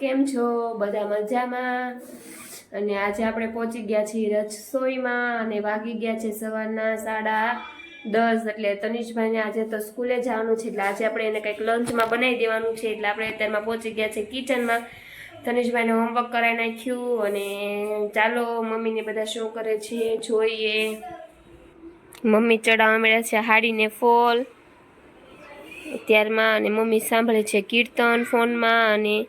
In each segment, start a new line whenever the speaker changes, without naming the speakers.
કેમ છો? બધા મજામાં? અને આજે આપણે પહોંચી ગયા છીએ રસોઈમાં અને વાગી ગયા છે સવારના સાડા દસ. એટલે તનિષભાઈને આજે તો સ્કૂલે જવાનું છે, એટલે આજે આપણે એને કંઈક લંચમાં બનાવી દેવાનું છે, એટલે આપણે અત્યારમાં પહોંચી ગયા છે કિચનમાં. તનિષભાઈને હોમવર્ક કરાવી નાખ્યું અને ચાલો, મમ્મીને બધા શું કરે છે, જોઈએ. મમ્મી ચડાવવા મળ્યા છે હાડીને ફોલ. ત્યારમાં અને મમ્મી સાંભળે છે કીર્તન ફોનમાં અને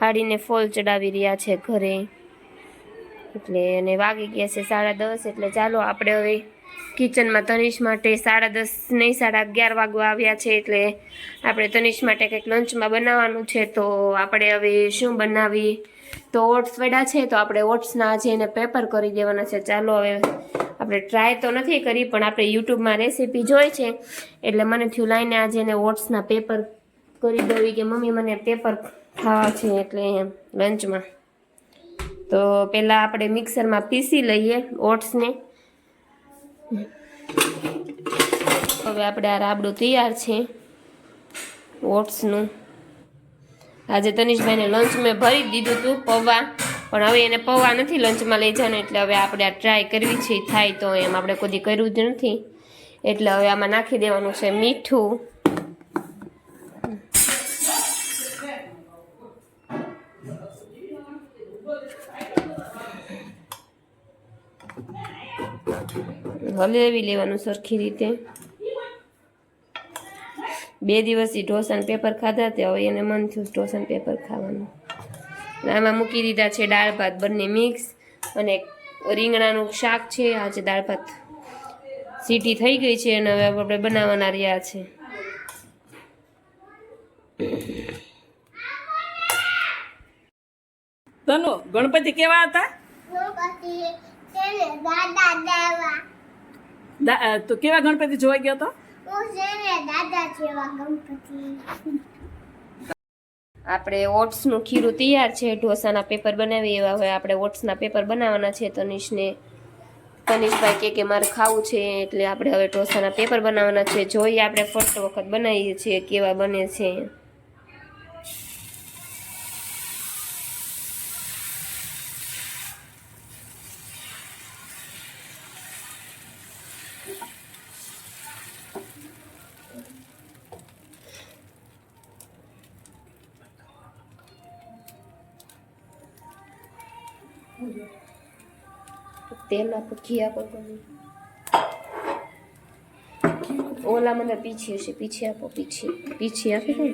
હાડીને ફોલ ચડાવી રહ્યા છે ઘરે. એટલે અને વાગી ગયા છે સાડા દસ, એટલે ચાલો આપણે હવે કિચનમાં તનિષ માટે સાડા દસ નહીં, સાડા અગિયાર વાગવા આવ્યા છે, એટલે આપણે તનિષ માટે કંઈક લંચમાં બનાવવાનું છે, તો આપણે હવે શું બનાવી તો ઓટ્સ વડા છે, તો આપણે ઓટ્સના આજે એને પેપર કરી દેવાના છે. ચાલો હવે આપણે ટ્રાય તો નથી કરી, પણ આપણે યુટ્યુબમાં રેસીપી જોઈ છે. એટલે મને થયું લાઈને આજે એને ઓટ્સના પેપર કરી દેવી કે મમ્મી મને પેપર ખાવા છે એટલે લંચમાં. તો પહેલાં આપણે મિક્સરમાં પીસી લઈએ ઓટ્સને. હવે આપણે આ રાબડું તૈયાર છે ઓટ્સનું. આજે તનિષભાઈને લંચ મેં ભરી દીધું હતું પૌવા, પણ હવે એને પૌવા નથી લંચમાં લઈ જવાનું, એટલે હવે આપણે આ ટ્રાય કરવી છે, થાય તો એમ આપણે કોઈ કર્યું જ નથી. એટલે હવે આમાં નાખી દેવાનું છે મીઠું. હલાવી લેવાનું સરખી રીતે. બે દિવસથી ઢોસાનું પેપર ખાધા તે હવે એને મન થયું ઢોસાનું પેપર ખાવાનું. આમાં મૂકી દીધા છે દાળ ભાત બંને મિક્સ અને રીંગણાનું શાક છે. આજે દાળ ભાત સીટી થઈ ગઈ છે અને હવે આપણે બનાવવાના રહ્યા છે.
તનુ ગણપતિ કેવા હતા?
ગણપતિ દાદા દેવા.
તો કેવા ગણપતિ જોવા ગયો તો?
હું છે ને દાદા જેવા ગણપતિ.
આપણે ઓટ્સનું ખીરું તૈયાર છે ઢોસાના પેપર બનાવી એવા હોય. આપણે ઓટ્સના પેપર બનાવવાના છે તનિષને. તનિષભાઈ કે કે મારે ખાવું છે એટલે આપણે હવે ઢોસાના પેપર બનાવવાના છે. જોઈએ આપણે ફર્સ્ટ વખત બનાવીએ છીએ કેવા બને છે. તેલ આપો ઘી આપો તમે ઓલા મને પીછી હશે, પીછી આપો, પીછી પીછી આપી દો.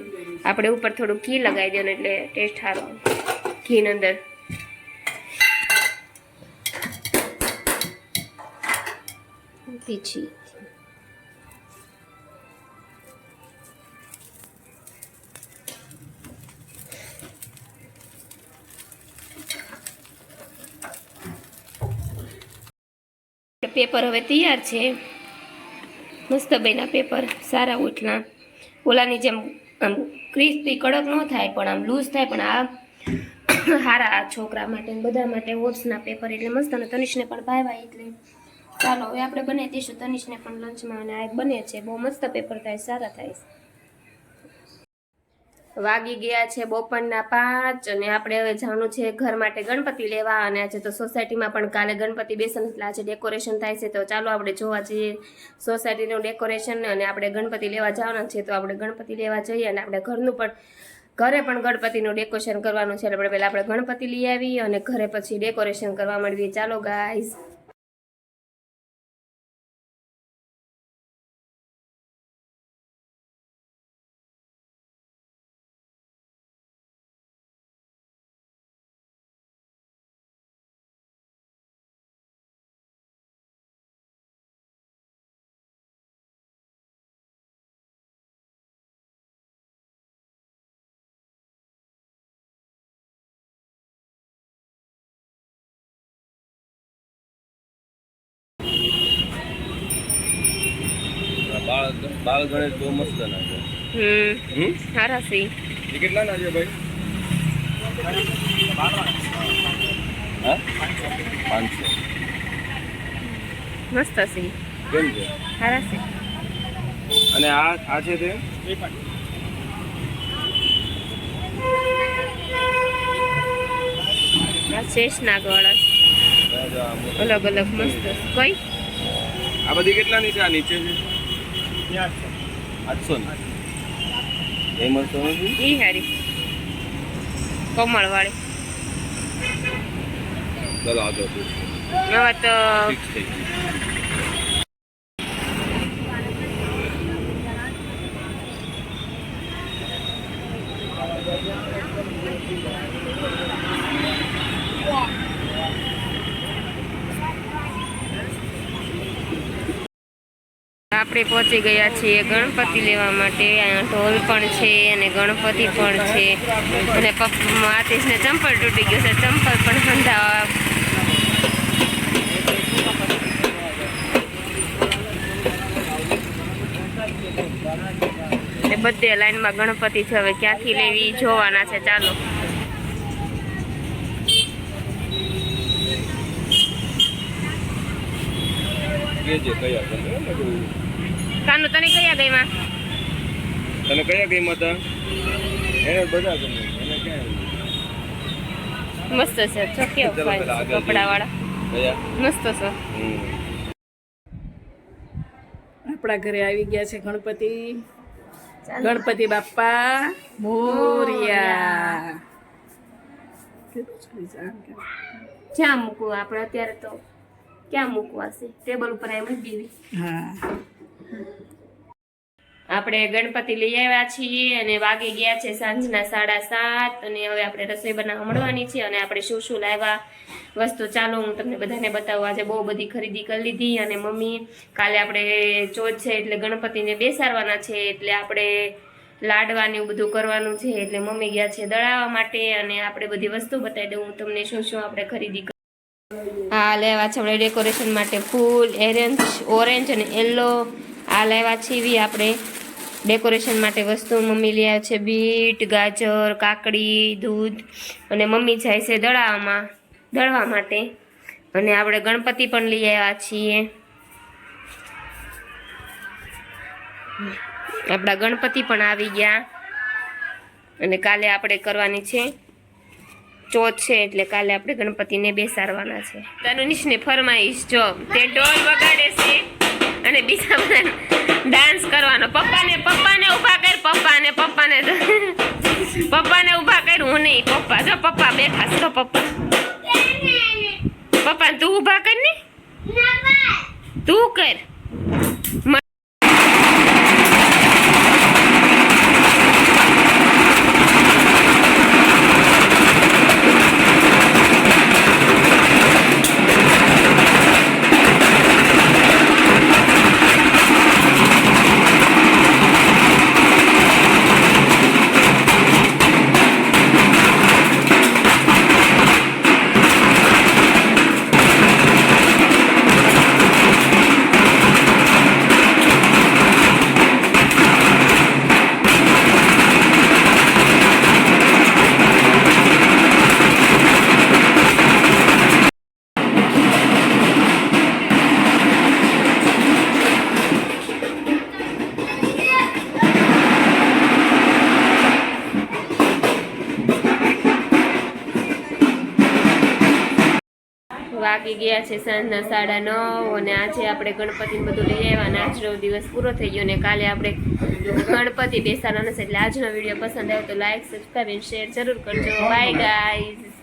આપણે ઉપર થોડું ઘી લગાવી દેવાનું એટલે ટેસ્ટ સારો. ઘીની અંદર પીછી પેપર હવે તૈયાર છે. મસ્ત બેના પેપર, સારા ઉઠલા ઓલાની જેમ આમ ક્રિસ્પી કડક ન થાય પણ આમ લૂઝ થાય પણ આ સારા છોકરા માટે બધા માટે ઓટ્સના પેપર એટલે મસ્ત અને તનિષને પણ ભાવ્યા એટલે. ચાલો, હવે આપણે બનાવી દઈશું તનિષને પણ લંચમાં અને આ બને છે. બહુ મસ્ત પેપર થાય, સારા થાય. વાગી ગયા છે બપોરના પાંચ અને આપણે હવે જવાનું છે ઘર માટે ગણપતિ લેવા અને આજે તો સોસાયટીમાં પણ કાલે ગણપતિ બેસન આજે ડેકોરેશન થાય છે તો ચાલો આપણે જોવા જઈએ સોસાયટીનું ડેકોરેશન અને આપણે ગણપતિ લેવા જવાના છે તો આપણે ગણપતિ લેવા જઈએ અને આપણે ઘરનું પણ ઘરે પણ ગણપતિનું ડેકોરેશન કરવાનું છે એટલે પહેલાં આપણે ગણપતિ લઈ આવી અને ઘરે પછી ડેકોરેશન કરવા માંડવીએ ચાલો ગાઈઝ
બાળ બાળ ગણેશ બહુ મસ્ત લાગે
હમ. સારા છે.
એ કેટલા ના છે ભાઈ? હા? પાંચસો.
મસ્ત છે.
કેમ છે?
સારા છે.
અને આ આ છે તે?
શેષનાગ વાળા
રાજા
અલગ અલગ મસ્ત. કઈ?
આ બધી કેટલાની છે? આ નીચે છે? આઠસો એ મળતો નથી
ઈ હારી. કમળ વાળી
ચાલો પૂછ
હવે તો
ફિક્સ થઈ ગયું.
આપણે પહોંચી ગયા છીએ ગણપતિ લેવા માટે. અહીંયા ઢોલ પણ છે અને ગણપતિ પણ છે. અને પપ્પા ચંપલ તૂટી ગયું છે. ચંપલ પણ સંધાવા એ બધે લાઈનમાં ગણપતિ છે. હવે ક્યાંથી લેવી? જોવાના છે. ચાલો.
કયા.
કાનુ તને કયા ગઈમાં
તને કયા ગેમ હતા એને બધા ગમે એને ક્યાં
મસ્ત છે
ચાલો
કપડા વાળા મસ્ત છે.
આપણા ઘરે આવી ગયા છે ગણપતિ. ગણપતિ બાપ્પા મોરિયા?
જ્યાં મૂકવું? આપણે અત્યારે તો ક્યાં મૂકવા છે? ટેબલ ઉપર એમ જ દેવી
હા.
આપણે ગણપતિ લઈ આવ્યા છીએ અને વાગી ગયા છે સાંજના સાડા સાત અને હવે આપણે રસોઈ બનાવવા મળવાની છે અને આપણે શું શું લાવ્યા વસ્તુ ચાલો હું તમને બધાને બતાવું. આજે બહુ બધી ખરીદી કરી લીધી અને મમ્મી કાલે આપણે ચોથ છે એટલે ગણપતિને બેસાડવાના છે એટલે આપણે લાડવાની એવું બધું કરવાનું છે એટલે મમ્મી ગયા છે દળાવવા માટે અને આપણે બધી વસ્તુ બતાવી દઉં. હું તમને શું શું આપણે ખરીદી હા, લેવા છે આપણે ડેકોરેશન માટે ફૂલ, એરેન્જ, ઓરેન્જ અને યલો. આ લેવા છે એવી આપણે. ડેકોરેશન માટે વસ્તુ મમ્મી લઈ આવે છે, બીટ, ગાજર, કાકડી, દૂધ અને મમ્મી જાય છે દળાવવામાં, દળવા માટે. અને આપણે ગણપતિ પણ લઈ આવ્યા છીએ. આપણા ગણપતિ પણ આવી ગયા. અને કાલે આપણે કરવાની છે ચોથ છે એટલે કાલે આપણે ગણપતિને બેસાડવાના છે. તનુનિશને ફરમાઈશ જો તે ઢોલ વગાડે છે અને બીજા બધા ડાન્સ કરવાનો. પપ્પાને પપ્પાને ઊભા કર પપ્પાને પપ્પાને. પપ્પાને ઊભા કર હું નહીં પપ્પા. જો પપ્પા બેઠા છો પપ્પા. પપ્પા તું ઊભા કર ને. તું કર. વાગી ગયા છે સાંજના સાડા નવ અને આજે આપણે ગણપતિ બધું લઈ આવ્યા આજનો દિવસ પૂરો થઈ ગયો અને કાલે આપણે ગણપતિ બેસાડવાના છે એટલે આજનો વીડિયો પસંદ આવ્યો તો લાઈક સબસ્ક્રાઈબ અને શેર જરૂર કરજો. By guys